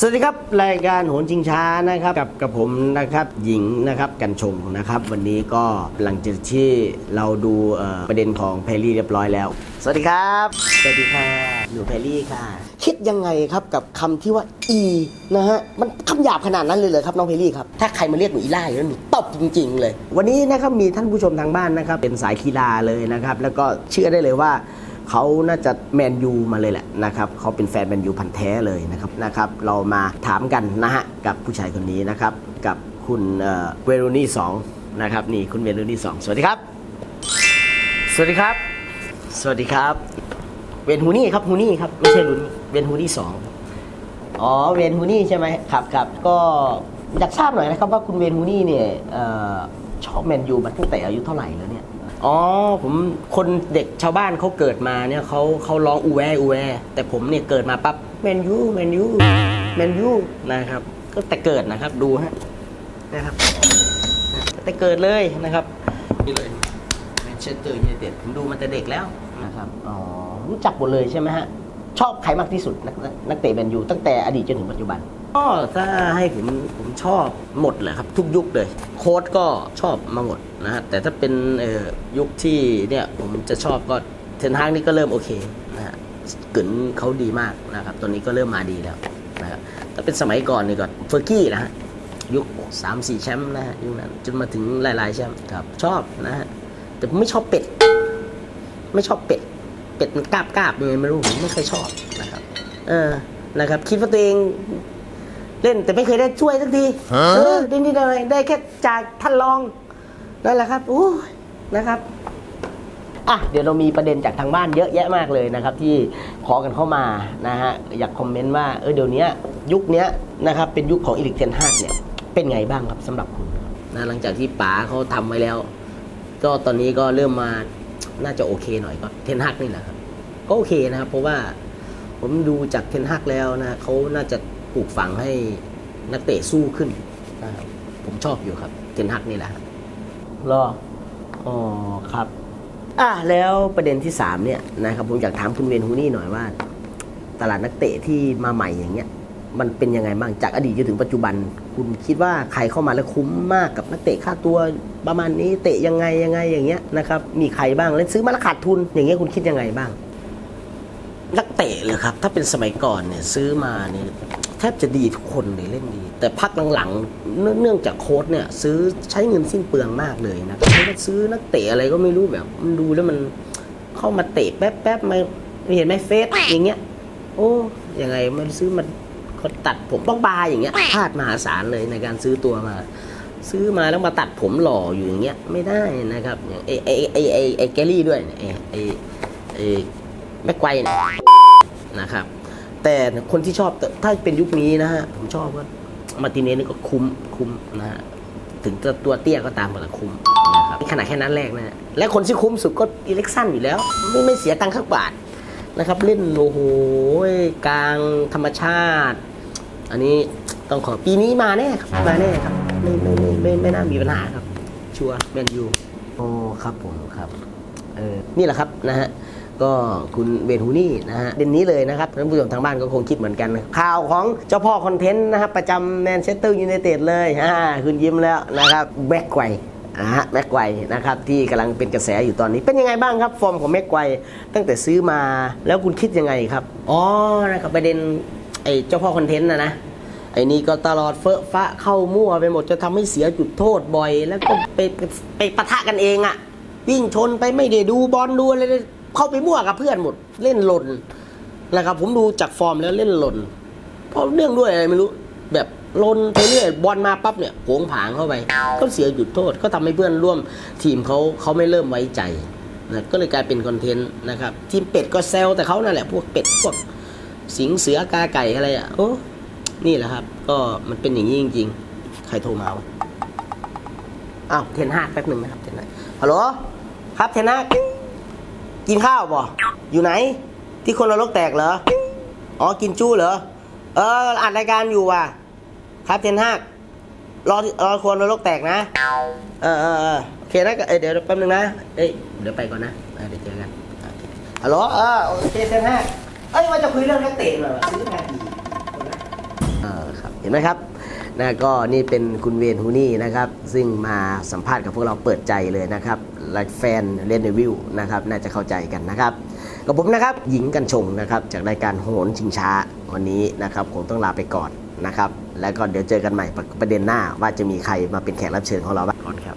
สวัสดีครับ รายการโหนชิงช้านะครับกับกับผมนะครับหญิงนะครับกันชงนะครับ วันนี้ก็หลังจากที่เราดูเอ่อประเด็นของแพรรี่เรียบร้อยแล้ว สวัสดีครับ สวัสดีค่ะหนูแพรรี่ค่ะ คิดยังไงครับกับคำที่ว่าอีนะฮะมันคำหยาบขนาดนั้นเลยเลยครับน้องแพรรี่ครับถ้าใครมาเรียกหนูอีล่าอย่างนั้นหนูตบจริง ๆ เลย วันนี้นะครับมีท่านผู้ชมทางบ้านนะครับเป็นสายกีฬาเลยนะครับแล้วก็เชื่อได้เลยว่า เขาน่าจะแมนยูมาเลยแหละนะครับเขาเป็นแฟนแมนยูพันธุ์แท้เลยนะครับนะครับ เรามาถามกันนะฮะกับผู้ชายคนนี้นะครับกับคุณเวโรนี่สองนะครับนี่คุณเวโรนี่สองสวัสดีครับ สวัสดีครับ สวัสดีครับ เวนฮูนี่ครับฮูนี่ครับไม่ใช่ลุนเวนฮูนี่สองอ๋อเวนฮูนี่ใช่ไหมครับครับก็อยากทราบหน่อยนะครับว่าคุณเวนฮูนี่เนี่ยเอ่อชอบแมนยูมาตั้งแต่อายุเท่าไหร่แล้วเนี่ย อ๋อผมคนเด็กชาวบ้านเขาเกิดมาเนี่ยเขาเขาร้องอูแวอูแวแต่ผมเนี่ยเกิดมาปั๊บแมนยูแมนยูแมนยูนะครับ ก็แต่เกิดนะครับดูฮะนะครับ แต่เกิดเลยนะครับนี่เลยแมนเชสเตอร์ยูไนเต็ดผมดูมาแต่เด็กแล้วนะครับอ๋อรู้จักหมดเลยใช่ไหมฮะชอบใครมากที่สุดนักนักนักเตะแมนยูตั้งแต่อดีตจนถึงปัจจุบัน ก็ถ้าให้ผมผมชอบหมดเลยครับ ทุกยุคเลย โค้ดก็ชอบมาหมดนะฮะแต่ถ้าเป็นยุคที่เนี่ยผมจะชอบก็เทนฮากนี่ก็เริ่มโอเคนะฮะกึนเขาดีมากนะครับตอนนี้ก็เริ่มมาดีแล้วนะครับถ้าเป็นสมัยก่อนนี่ก็เฟอร์กี้นะฮะยุคสามสี่แชมป์นะฮะยุคนั้นจนมาถึงหลายๆแชมป์ครับชอบนะฮะแต่ผมไม่ชอบเป็ด ไม่ชอบเป็ด เป็ดมันกราบกราบยังไงไม่รู้ผมไม่เคยชอบนะครับเออนะครับคิดว่าตัวเอง เล่นแต่ไม่เคยได้ช่วยสักทีเออได้นิดหน่อยได้แค่จากท่านรองนั่นแหละครับโอ้ยนะครับอะเดี๋ยวเรามีประเด็นจากทางบ้านเยอะแยะมากเลยนะครับ ที่ขอกันเข้ามานะฮะอยากคอมเมนต์ว่าเออเดี๋ยวนี้ยุคเนี้ยนะครับเป็นยุคของอีลิกเทนฮากเนี่ยเป็นไงบ้างครับสำหรับคุณนะหลังจากที่ป๋าเขาทำไว้แล้ว ก็ตอนนี้ก็เริ่มมาน่าจะโอเคหน่อยก็เทนฮากนี่แหละครับก็โอเคนะครับ เพราะว่าผมดูจากเทนฮากแล้วนะเขาน่าจะ ปลูกฝังให้นักเตะสู้ขึ้นนะครับผมชอบอยู่ครับเทนฮากนี่แหละครับรออ๋อครับอะแล้วประเด็นที่ 3 เนี่ยนะครับผมอยากถามคุณเวนฮูนี่หน่อยว่า ตลาดนักเตะที่มาใหม่อย่างเงี้ย มันเป็นยังไงบ้างจากอดีตจนถึงปัจจุบัน คุณคิดว่าใครเข้ามาแล้วคุ้มมากกับนักเตะค่าตัวประมาณนี้เตะยังไงยังไงอย่างเงี้ยนะครับมีใครบ้างแล้วซื้อมาแล้วขาดทุนอย่างเงี้ยคุณคิดยังไงบ้าง นักเตะเลยครับ ถ้าเป็นสมัยก่อนเนี่ยซื้อมาเนี่ยแทบจะดีทุกคนเลยเล่นดี แต่พักหลังๆ เนื่องจากโค้ชเนี่ยซื้อใช้เงินสิ้นเปลืองมากเลยนะครับซื้อนักเตะอะไรก็ไม่รู้แบบมันดูแล้วมันเข้ามาเตะแป๊บแป๊บๆมาเห็นไหมเฟสอย่างเงี้ย โอ้ยังไงมันซื้อมันเขาตัดผมต้องบาอย่างเงี้ยพลาดมหาศาลเลยในการซื้อตัวมา ซื้อมาแล้วมาตัดผมหล่ออยู่อย่างเงี้ยไม่ได้นะครับอย่างไอไอไอไอแกลลี่ด้วยเนี่ยไอไอไอ แม็กไกวเนี่ยนะครับ แต่คนที่ชอบถ้าเป็นยุคนี้นะฮะผมชอบว่ามาร์ติเนสนี่ก็คุ้มคุ้มนะฮะถึงจะตัวเตี้ยก็ตามแต่คุ้มนะครับขนาดแค่นั้นแรกนะฮะและคนที่คุ้มสุดก็อิเล็กซันอยู่แล้ว ไม่ไม่เสียตังค์ข้างบาทนะครับ เล่นโอ้โหกลางธรรมชาติ อันนี้ต้องขอปีนี้มาแน่ครับมาแน่ครับ ไม่ไม่ไม่ไม่ไม่น่ามีปัญหาครับ ชัวร์แมนยูโอ้ครับผมครับเออนี่แหละครับนะฮะ ก็คุณเวนฮูนี่นะฮะเด่นนี้เลยนะครับท่านผู้ชมทางบ้านก็คงคิดเหมือนกันนะข่าวของเจ้าพ่อคอนเทนต์นะครับประจำแมนเชสเตอร์ยูไนเต็ดเลยอ่าคุณยิ้มแล้วนะครับแบ็กไกวนะฮะแม็กไกวนะครับที่กำลังเป็นกระแสอยู่ตอนนี้เป็นยังไงบ้างครับ ฟอร์มของแม็กไกวตั้งแต่ซื้อมาแล้วคุณคิดยังไงครับอ๋อนะครับประเด็นไอ้เจ้าพ่อคอนเทนต์นะนะไอ้นี่ก็ตลอดเฟอะฟะเข้ามั่วไปหมดจะทำให้เสียจุดโทษบ่อย แล้วก็ไปไปปะทะกันเองอะ วิ่งชนไปไม่ได้ดูบอลดูอะไร เข้าไปมั่วกับเพื่อนหมดเล่นหล่นนะครับ ผมดูจากฟอร์มแล้วเล่นหล่นเพราะเรื่องด้วยอะไรไม่รู้แบบลนไปเรื่อยบอลมาปั๊บเนี่ยโผงผางเข้าไป ก็เสียจุดโทษ ก็ทำให้เพื่อนร่วมทีมเขาเขาไม่เริ่มไว้ใจนะก็เลยกลายเป็นคอนเทนต์นะครับทีมเป็ดก็แซวแต่เขานั่นแหละพวกเป็ดพวกสิงเสือกาไก่อะไรอะโอ้นี่แหละครับ ก็มันเป็นอย่างนี้จริง ๆ ใครโทรมาวะอ้าวเทนห้าแป๊บหนึ่งนะครับเทนห้าฮัลโหลครับเทนห้า กินข้าวบ่ อยู่ไหน ที่คนเราลกแตกเหรอ อ๋อ กินจู้เหรอ เอออัดรายการอยู่ว่ะ ครับเทนห้ารอรอคนเราลกแตกนะ เออเออเออโอเคนะเอเดี๋ยวแป๊บนึงนะ เอ้ย เดี๋ยวไปก่อนนะเดี๋ยวเจอกันฮัลโหลเออโอเคเทนห้าเอ้ยว่าจะคุยเรื่องนักเตะหน่อยซื้อมาดีอ่าอครับ เห็นไหมครับ นะก็นี่เป็นคุณเวนฮูนี่นะครับ ซึ่งมาสัมภาษณ์กับพวกเราเปิดใจเลยนะครับและแฟนเล่นในวิวนะครับน่าจะเข้าใจกันนะครับกับผมนะครับหญิงกันชงนะครับจากรายการโหนชิงช้าวันนี้นะครับคงต้องลาไปก่อนนะครับ แล้วก็เดี๋ยวเจอกันใหม่ประเด็นหน้าว่าจะมีใครมาเป็นแขกรับเชิญของเราบ้างก่อนครับ